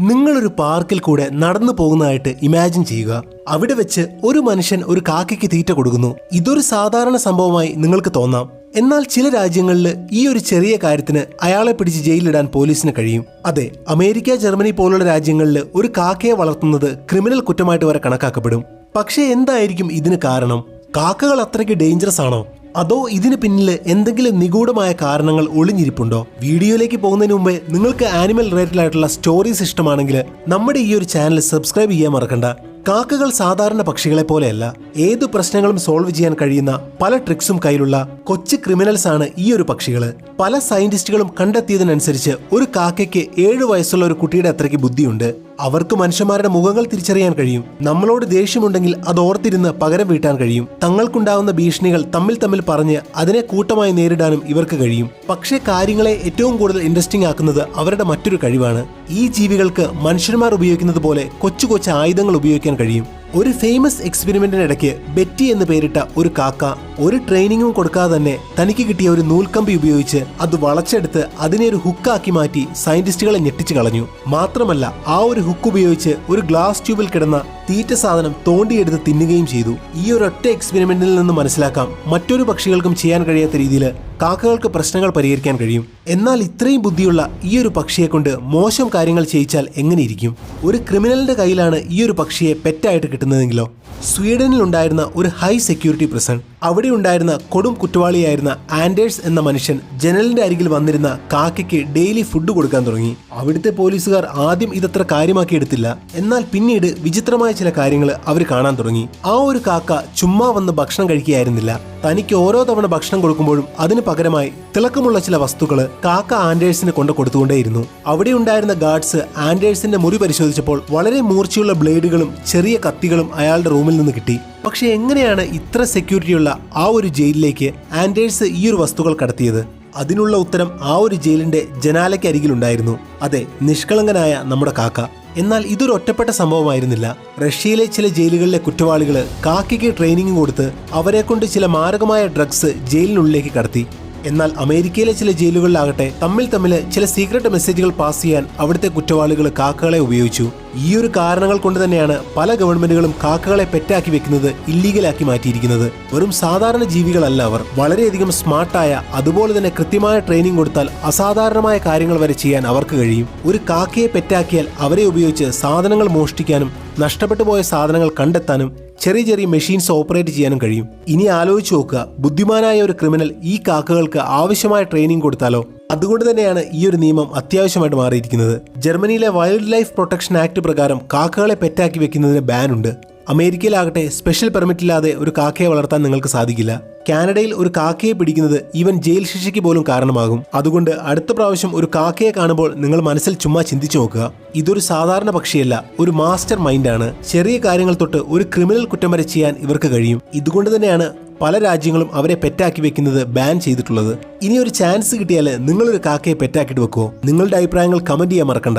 നിങ്ങളൊരു പാർക്കിൽ കൂടെ നടന്നു പോകുന്നതായിട്ട് ഇമാജിൻ ചെയ്യുക. അവിടെ വെച്ച് ഒരു മനുഷ്യൻ ഒരു കാക്കയ്ക്ക് തീറ്റ കൊടുക്കുന്നു. ഇതൊരു സാധാരണ സംഭവമായി നിങ്ങൾക്ക് തോന്നാം. എന്നാൽ ചില രാജ്യങ്ങളിൽ ഈ ഒരു ചെറിയ കാര്യത്തിന് അയാളെ പിടിച്ച് ജയിലിടാൻ പോലീസിന് കഴിയും. അതെ അമേരിക്ക ജർമ്മനി പോലുള്ള രാജ്യങ്ങളിൽ ഒരു കാക്കയെ വളർത്തുന്നത് ക്രിമിനൽ കുറ്റമായിട്ട് വരെ കണക്കാക്കപ്പെടും. പക്ഷേ എന്തായിരിക്കും ഇതിന് കാരണം? കാക്കകൾ അത്രയ്ക്ക് ഡേഞ്ചറസ് ആണോ? അതോ ഇതിന് പിന്നിൽ എന്തെങ്കിലും നിഗൂഢമായ കാരണങ്ങൾ ഒളിഞ്ഞിരിപ്പുണ്ടോ? വീഡിയോയിലേക്ക് പോകുന്നതിന് മുമ്പേ നിങ്ങൾക്ക് ആനിമൽ റിലേറ്റഡ് ആയിട്ടുള്ള സ്റ്റോറീസ് ഇഷ്ടമാണെങ്കിൽ നമ്മുടെ ഈ ഒരു ചാനൽ സബ്സ്ക്രൈബ് ചെയ്യാൻ മറക്കണ്ട. കാക്കകൾ സാധാരണ പക്ഷികളെ പോലെയല്ല ഏതു പ്രശ്നങ്ങളും സോൾവ് ചെയ്യാൻ കഴിയുന്ന പല ട്രിക്സും കയ്യിലുള്ള കൊച്ചു ക്രിമിനൽസ് ആണ് ഈ ഒരു പക്ഷികൾ പല സയന്റിസ്റ്റുകളും കണ്ടെത്തിയതിനനുസരിച്ച് ഒരു കാക്കയ്ക്ക് ഏഴു വയസ്സുള്ള ഒരു കുട്ടിയുടെ അത്രയ്ക്ക് ബുദ്ധിയുണ്ട്. അവർക്ക് മനുഷ്യന്മാരുടെ മുഖങ്ങൾ തിരിച്ചറിയാൻ കഴിയും. നമ്മളോട് ദേഷ്യമുണ്ടെങ്കിൽ അത് ഓർത്തിരുന്ന് പകരം വീട്ടാൻ കഴിയും. തങ്ങൾക്കുണ്ടാവുന്ന ഭീഷണികൾ തമ്മിൽ തമ്മിൽ പറഞ്ഞ് അതിനെ കൂട്ടമായി നേരിടാനും ഇവർക്ക് കഴിയും. പക്ഷേ കാര്യങ്ങളെ ഏറ്റവും കൂടുതൽ ഇൻട്രസ്റ്റിംഗ് ആക്കുന്നത് അവരുടെ മറ്റൊരു കഴിവാണ്. ഈ ജീവികൾക്ക് മനുഷ്യന്മാർ ഉപയോഗിക്കുന്നത് പോലെ കൊച്ചു കൊച്ചു ആയുധങ്ങൾ ഉപയോഗിക്കാൻ കഴിയും. ഒരു ഫേമസ് എക്സ്പെരിമെന്റിനിടയ്ക്ക് ബെറ്റി എന്ന് പേരിട്ട ഒരു കാക്ക ഒരു ട്രെയിനിങ്ങും കൊടുക്കാതെ തന്നെ തനിക്ക് കിട്ടിയ ഒരു നൂൽക്കമ്പി ഉപയോഗിച്ച് അത് വളച്ചെടുത്ത് അതിനെ ഒരു ഹുക്കാക്കി മാറ്റി സയന്റിസ്റ്റുകളെ ഞെട്ടിച്ചു കളഞ്ഞു. മാത്രമല്ല ആ ഒരു ഹുക്ക് ഉപയോഗിച്ച് ഒരു ഗ്ലാസ് ട്യൂബിൽ കിടന്ന തീറ്റ സാധനം തോണ്ടിയെടുത്ത് തിന്നുകയും ചെയ്തു. ഈ ഒരു ഒറ്റ എക്സ്പെരിമെന്റിൽ നിന്ന് മനസ്സിലാക്കാം മറ്റൊരു പക്ഷികൾക്കും ചെയ്യാൻ കഴിയാത്ത രീതിയിൽ കാക്കകൾക്ക് പ്രശ്നങ്ങൾ പരിഹരിക്കാൻ കഴിയും. എന്നാൽ ഇത്രയും ബുദ്ധിയുള്ള ഈ ഒരു പക്ഷിയെ കൊണ്ട് മോശം കാര്യങ്ങൾ ചെയ്യിച്ചാൽ എങ്ങനെയിരിക്കും ഒരു ക്രിമിനലിന്റെ കയ്യിലാണ് ഈ ഒരു പക്ഷിയെ പെറ്റായിട്ട് കിട്ടുന്നതെങ്കിലോ? സ്വീഡനിൽ ഉണ്ടായിരുന്ന ഒരു ഹൈ സെക്യൂരിറ്റി പ്രസൺ അവിടെ ഉണ്ടായിരുന്ന കൊടും കുറ്റവാളിയായിരുന്ന ആൻഡേഴ്സ് എന്ന മനുഷ്യൻ ജനലിന്റെ അരികിൽ വന്നിരുന്ന കാക്കയ്ക്ക് ഡെയിലി ഫുഡ് കൊടുക്കാൻ തുടങ്ങി. അവിടുത്തെ പോലീസുകാർ ആദ്യം ഇതത്ര കാര്യമാക്കി എടുത്തില്ല എന്നാൽ പിന്നീട് വിചിത്രമായ ചില കാര്യങ്ങൾ അവർ കാണാൻ തുടങ്ങി. ആ ഒരു കാക്ക ചുമ്മാ വന്ന് ഭക്ഷണം കഴിക്കുകയായിരുന്നില്ല. തനിക്ക് ഓരോ തവണ ഭക്ഷണം കൊടുക്കുമ്പോഴും അതിന് പകരമായി തിളക്കമുള്ള ചില വസ്തുക്കൾ കാക്ക ആൻഡേഴ്സിന് കൊണ്ട് കൊടുത്തുകൊണ്ടേയിരുന്നു. അവിടെ ഉണ്ടായിരുന്ന ഗാർഡ്സ് ആൻഡേഴ്സിന്റെ മുറി പരിശോധിച്ചപ്പോൾ വളരെ മൂർച്ചയുള്ള ബ്ലേഡുകളും ചെറിയ കത്തികളും അയാളുടെ റൂമിൽ നിന്ന് കിട്ടി. പക്ഷെ എങ്ങനെയാണ് ഇത്ര സെക്യൂരിറ്റിയുള്ള ആ ഒരു ജയിലിലേക്ക് ആൻഡേഴ്സ് ഈ ഒരു വസ്തുക്കൾ കടത്തിയത്? അതിനുള്ള ഉത്തരം ആ ഒരു ജയിലിന്റെ ജനാലയ്ക്ക് അരികിലുണ്ടായിരുന്നു അതെ നിഷ്കളങ്കനായ നമ്മുടെ കാക്ക. എന്നാൽ ഇതൊരു ഒറ്റപ്പെട്ട സംഭവമായിരുന്നില്ല. റഷ്യയിലെ ചില ജയിലുകളിലെ കുറ്റവാളികൾ കാക്കിക്ക് ട്രെയിനിങ് കൊടുത്ത് അവരെ കൊണ്ട് ചില മാരകമായ ഡ്രഗ്സ് ജയിലിനുള്ളിലേക്ക് കടത്തി. എന്നാൽ അമേരിക്കയിലെ ചില ജയിലുകളിലാകട്ടെ തമ്മിൽ തമ്മിൽ ചില സീക്രട്ട് മെസ്സേജുകൾ പാസ് ചെയ്യാൻ അവിടുത്തെ കുറ്റവാളികൾ കാക്കകളെ ഉപയോഗിച്ചു. ഈ ഒരു കാരണങ്ങൾ കൊണ്ട് തന്നെയാണ് പല ഗവൺമെന്റുകളും കാക്കകളെ പെറ്റാക്കി വെക്കുന്നത് ഇല്ലീഗലാക്കി മാറ്റിയിരിക്കുന്നത്. വെറും സാധാരണ ജീവികളല്ല അവർ. വളരെയധികം സ്മാർട്ടായ അതുപോലെ തന്നെ കൃത്യമായ ട്രെയിനിങ് കൊടുത്താൽ അസാധാരണമായ കാര്യങ്ങൾ വരെ ചെയ്യാൻ അവർക്ക് കഴിയും. ഒരു കാക്കയെ പെറ്റാക്കിയാൽ അവരെ ഉപയോഗിച്ച് സാധനങ്ങൾ മോഷ്ടിക്കാനും നഷ്ടപ്പെട്ടു പോയ സാധനങ്ങൾ കണ്ടെത്താനും ചെറിയ ചെറിയ മെഷീൻസ് ഓപ്പറേറ്റ് ചെയ്യാനും കഴിയും. ഇനി ആലോചിച്ച് നോക്കുക ബുദ്ധിമാനായ ഒരു ക്രിമിനൽ ഈ കാക്കകൾക്ക് ആവശ്യമായ ട്രെയിനിങ് കൊടുത്താലോ? അതുകൊണ്ട് തന്നെയാണ് ഈ ഒരു നിയമം അത്യാവശ്യമായിട്ട് മാറിയിരിക്കുന്നത്. ജർമ്മനിയിലെ വൈൽഡ് ലൈഫ് പ്രൊട്ടക്ഷൻ ആക്ട് പ്രകാരം കാക്കകളെ പെറ്റാക്കി വെക്കുന്നതിന് ബാൻ ഉണ്ട്. അമേരിക്കയിലാകട്ടെ സ്പെഷ്യൽ പെർമിറ്റ് ഇല്ലാതെ ഒരു കാക്കയെ വളർത്താൻ നിങ്ങൾക്ക് സാധിക്കില്ല. കാനഡയിൽ ഒരു കാക്കയെ പിടിക്കുന്നത് ഈവൻ ജയിൽ ശിക്ഷയ്ക്ക് പോലും കാരണമാകും. അതുകൊണ്ട് അടുത്ത പ്രാവശ്യം ഒരു കാക്കയെ കാണുമ്പോൾ നിങ്ങൾ മനസ്സിൽ ചുമ്മാ ചിന്തിച്ചു നോക്കുക. ഇതൊരു സാധാരണ പക്ഷിയല്ല ഒരു മാസ്റ്റർ മൈൻഡാണ് ചെറിയ കാര്യങ്ങൾ തൊട്ട് ഒരു ക്രിമിനൽ കുറ്റം വരെ ചെയ്യാൻ ഇവർക്ക് കഴിയും. ഇതുകൊണ്ട് തന്നെയാണ് പല രാജ്യങ്ങളും അവരെ പെറ്റാക്കി വെക്കുന്നത് ബാൻ ചെയ്തിട്ടുള്ളത്. ഇനി ഒരു ചാൻസ് കിട്ടിയാൽ നിങ്ങളൊരു കാക്കയെ പെറ്റാക്കിയിട്ട് വെക്കുമോ നിങ്ങളുടെ അഭിപ്രായങ്ങൾ കമന്റ് ചെയ്യാൻ മറക്കണ്ട.